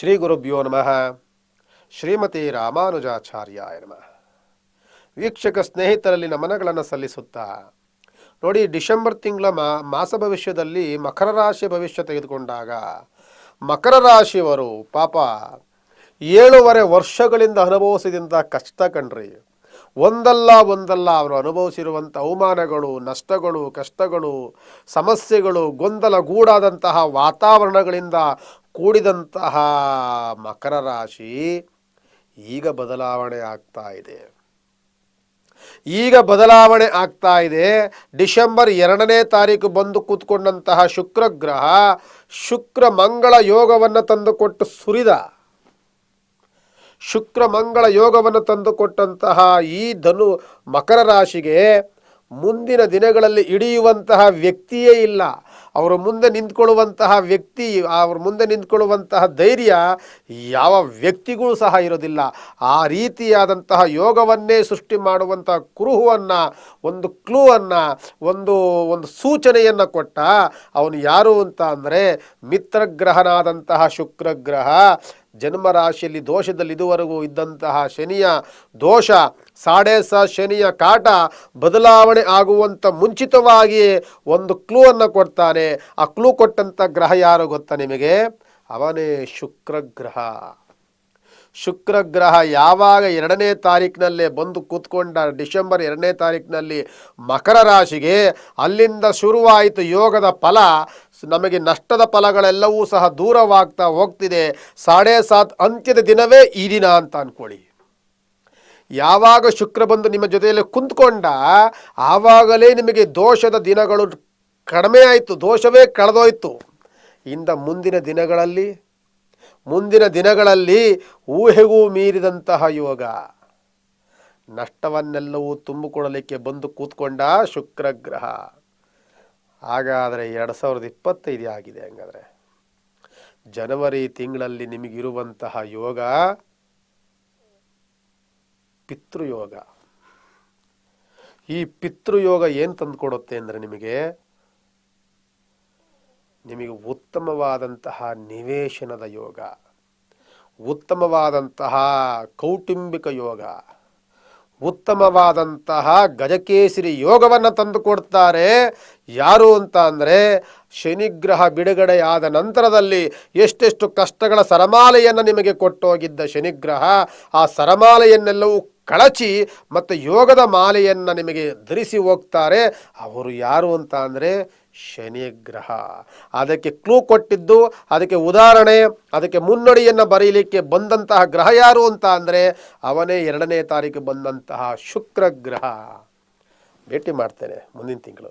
ಶ್ರೀ ಗುರುಭ್ಯೋ ನಮಃ. ಶ್ರೀಮತಿ ರಾಮಾನುಜಾಚಾರ್ಯಾಯ ನಮಃ. ವೀಕ್ಷಕ ಸ್ನೇಹಿತರಲ್ಲಿ ನಮನಗಳನ್ನು ಸಲ್ಲಿಸುತ್ತಾ, ನೋಡಿ, ಡಿಸೆಂಬರ್ ತಿಂಗಳ ಮಾಸ ಭವಿಷ್ಯದಲ್ಲಿ ಮಕರ ರಾಶಿ ಭವಿಷ್ಯ ತೆಗೆದುಕೊಂಡಾಗ, ಮಕರ ರಾಶಿಯವರು ಪಾಪ ಏಳೂವರೆ ವರ್ಷಗಳಿಂದ ಅನುಭವಿಸಿದಂಥ ಕಷ್ಟ ಕಣ್ರಿ. ಒಂದಲ್ಲ ಒಂದಲ್ಲ ಅವರು ಅನುಭವಿಸಿರುವಂಥ ಅವಮಾನಗಳು, ನಷ್ಟಗಳು, ಕಷ್ಟಗಳು, ಸಮಸ್ಯೆಗಳು, ಗೊಂದಲಗೂಡಾದಂತಹ ವಾತಾವರಣಗಳಿಂದ ಕೂಡಿದಂತಹ ಮಕರ ರಾಶಿ ಈಗ ಬದಲಾವಣೆ ಆಗ್ತಾ ಇದೆ. ಈಗ ಬದಲಾವಣೆ ಆಗ್ತಾ ಇದೆ. ಡಿಸೆಂಬರ್ ಎರಡನೇ ತಾರೀಕು ಬಂದು ಕೂತ್ಕೊಂಡಂತಹ ಶುಕ್ರ ಗ್ರಹ ಶುಕ್ರ ಮಂಗಳ ಯೋಗವನ್ನು ತಂದುಕೊಟ್ಟು ಸುರಿದ. ಶುಕ್ರ ಮಂಗಳ ಯೋಗವನ್ನು ತಂದುಕೊಟ್ಟಂತಹ ಈ ಧನು ಮಕರ ರಾಶಿಗೆ ಮುಂದಿನ ದಿನಗಳಲ್ಲಿ ಹಿಡಿಯುವಂತಹ ವ್ಯಕ್ತಿಯೇ ಇಲ್ಲ. ಅವರ ಮುಂದೆ ನಿಂತ್ಕೊಳ್ಳುವಂತಹ ವ್ಯಕ್ತಿ, ಅವ್ರ ಮುಂದೆ ನಿಂತ್ಕೊಳ್ಳುವಂತಹ ಧೈರ್ಯ ಯಾವ ವ್ಯಕ್ತಿಗೂ ಸಹ ಇರೋದಿಲ್ಲ. ಆ ರೀತಿಯಾದಂತಹ ಯೋಗವನ್ನೇ ಸೃಷ್ಟಿ ಮಾಡುವಂತಹ ಕುರುಹುವನ್ನು, ಒಂದು ಕ್ಲೂವನ್ನು, ಒಂದು ಒಂದು ಸೂಚನೆಯನ್ನು ಕೊಟ್ಟ ಅವನು ಯಾರು ಅಂತ ಅಂದರೆ ಮಿತ್ರಗ್ರಹನಾದಂತಹ ಶುಕ್ರಗ್ರಹ. ಜನ್ಮರಾಶಿಯಲ್ಲಿ ದೋಷದಲ್ಲಿ ಇದುವರೆಗೂ ಇದ್ದಂತಹ ಶನಿಯ ದೋಷ ಸಾಡೆ ಶನಿಯ ಕಾಟ ಬದಲಾವಣೆ ಆಗುವಂಥ ಮುಂಚಿತವಾಗಿಯೇ ಒಂದು ಕ್ಲೂ ಅನ್ನು ಕೊಡ್ತಾನೆ. ಆ ಕ್ಲೂ ಕೊಟ್ಟಂಥ ಗ್ರಹ ಯಾರು ಗೊತ್ತಾ ನಿಮಗೆ? ಅವನೇ ಶುಕ್ರಗ್ರಹ. ಶುಕ್ರಗ್ರಹ ಯಾವಾಗ ಎರಡನೇ ತಾರೀಕಿನಲ್ಲೇ ಬಂದು ಕೂತ್ಕೊಂಡ ಡಿಸೆಂಬರ್ ಎರಡನೇ ತಾರೀಕಿನಲ್ಲಿ ಮಕರ ರಾಶಿಗೆ ಅಲ್ಲಿಂದ ಶುರುವಾಯಿತು ಯೋಗದ ಫಲ. ನಮಗೆ ನಷ್ಟದ ಫಲಗಳೆಲ್ಲವೂ ಸಹ ದೂರವಾಗ್ತಾ ಹೋಗ್ತಿದೆ. ಸಾಡೆ ಸಾತ್ ಅಂತ್ಯದ ದಿನವೇ ಈ ದಿನ ಅಂತ ಅಂದ್ಕೊಳ್ಳಿ ಯಾವಾಗ ಶುಕ್ರ ಬಂದು ನಿಮ್ಮ ಜೊತೆಯಲ್ಲಿ ಕುಂತ್ಕೊಂಡ, ಆವಾಗಲೇ ನಿಮಗೆ ದೋಷದ ದಿನಗಳು ಕಡಿಮೆ ಆಯಿತು, ದೋಷವೇ ಕಳೆದೋಯ್ತು. ಇಂದ ಮುಂದಿನ ದಿನಗಳಲ್ಲಿ ಮುಂದಿನ ದಿನಗಳಲ್ಲಿ ಊಹೆಗೂ ಮೀರಿದಂತಹ ಯೋಗ. ನಷ್ಟವನ್ನೆಲ್ಲವೂ ತುಂಬಿಕೊಡಲಿಕ್ಕೆ ಬಂದು ಕೂತ್ಕೊಂಡ ಶುಕ್ರಗ್ರಹ. ಹಾಗಾದರೆ ಎರಡು ಸಾವಿರದ ಇಪ್ಪತ್ತೈದು ಆಗಿದೆ ಹಂಗಾದರೆ? ಜನವರಿ ತಿಂಗಳಲ್ಲಿ ನಿಮಗಿರುವಂತಹ ಯೋಗ ಪಿತೃಯೋಗ. ಈ ಪಿತೃಯೋಗ ಏನು ತಂದುಕೊಡುತ್ತೆ ಅಂದರೆ ನಿಮಗೆ ನಿಮಗೆ ಉತ್ತಮವಾದಂತಹ ನಿವೇಶನದ ಯೋಗ, ಉತ್ತಮವಾದಂತಹ ಕೌಟುಂಬಿಕ ಯೋಗ, ಉತ್ತಮವಾದಂತಹ ಗಜಕೇಸರಿ ಯೋಗವನ್ನು ತಂದುಕೊಡ್ತಾರೆ ಯಾರು ಅಂತ ಅಂದರೆ ಶನಿಗ್ರಹ ಬಿಡುಗಡೆಯಾದ ನಂತರದಲ್ಲಿ ಎಷ್ಟೆಷ್ಟು ಕಷ್ಟಗಳ ಸರಮಾಲೆಯನ್ನು ನಿಮಗೆ ಕೊಟ್ಟೋಗಿದ್ದ ಶನಿಗ್ರಹ, ಆ ಸರಮಾಲೆಯನ್ನೆಲ್ಲವೂ ಕಳಚಿ ಮತ್ತು ಯೋಗದ ಮಾಲೆಯನ್ನು ನಿಮಗೆ ಧರಿಸಿ ಹೋಗ್ತಾರೆ. ಅವರು ಯಾರು ಅಂತ ಅಂದರೆ ಶನಿಗ್ರಹ. ಅದಕ್ಕೆ ಕ್ಲೂ ಕೊಟ್ಟಿದ್ದು, ಅದಕ್ಕೆ ಉದಾಹರಣೆ, ಅದಕ್ಕೆ ಮುನ್ನಡಿಯನ್ನು ಬರೀಲಿಕ್ಕೆ ಬಂದಂತಹ ಗ್ರಹ ಯಾರು ಅಂತ ಅಂದರೆ ಅವನೇ ಎರಡನೇ ತಾರೀಕು ಬಂದಂತಹ ಶುಕ್ರ ಗ್ರಹ ಭೇಟಿ ಮಾಡ್ತೇನೆ ಮುಂದಿನ ತಿಂಗಳು.